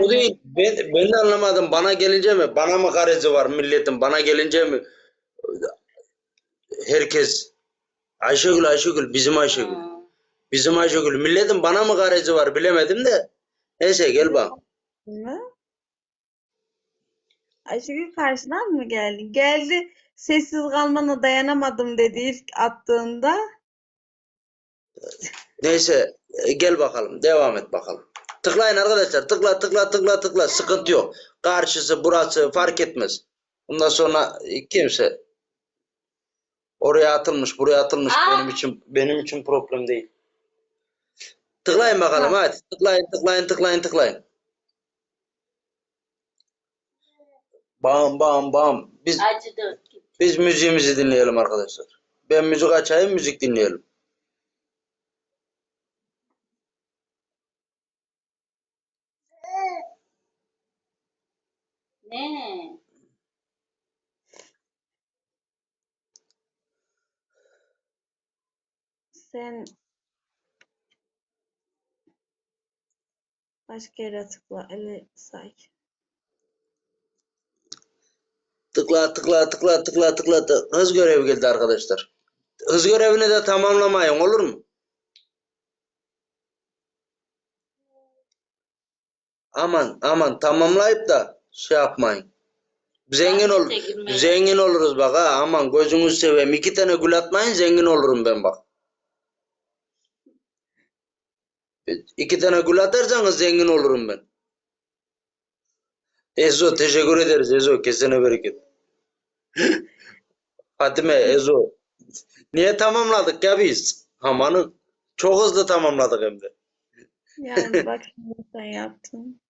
O değil. Ben, ben de anlamadım. Bana gelince mi? Bana mı garezi var milletin? Bana gelince mi? Herkes Ayşegül Ayşegül bizim Ayşegül. Hmm. Bizim Ayşegül. Milletin bana mı garezi var bilemedim de. Neyse gel bak. mı? Ayşegül karşıdan mı geldi? Geldi. Sessiz kalmana dayanamadım dedi ilk attığında. Neyse gel bakalım. Devam et bakalım. Tıklayın arkadaşlar. Tıkla tıkla tıkla tıkla. Sıkıntı yok. Karşısı burası fark etmez. Bundan sonra e, kimse oraya atılmış buraya atılmış Aa! benim için benim için problem değil. Tıklayın bakalım hadi. Tıklayın tıklayın tıklayın tıklayın. Bam bam bam. Biz Acıdı. biz müziğimizi dinleyelim arkadaşlar. Ben müzik açayım müzik dinleyelim. Ne? Sen başka yere tıkla. Ele say. Tıkla tıkla tıkla tıkla tıkla tıkla. Hız görevi geldi arkadaşlar. Hız görevini de tamamlamayın olur mu? Aman aman tamamlayıp da şey yapmayın. Zengin ol zengin oluruz bak ha aman gözünüzü seveyim. İki tane gül atmayın zengin olurum ben bak. İki tane gül atarsanız zengin olurum ben. Ezo teşekkür ederiz Ezo kesene bereket. Fatime Ezo. Niye tamamladık ya biz? Amanın çok hızlı tamamladık hem de. Yani bak şimdi sen yaptın.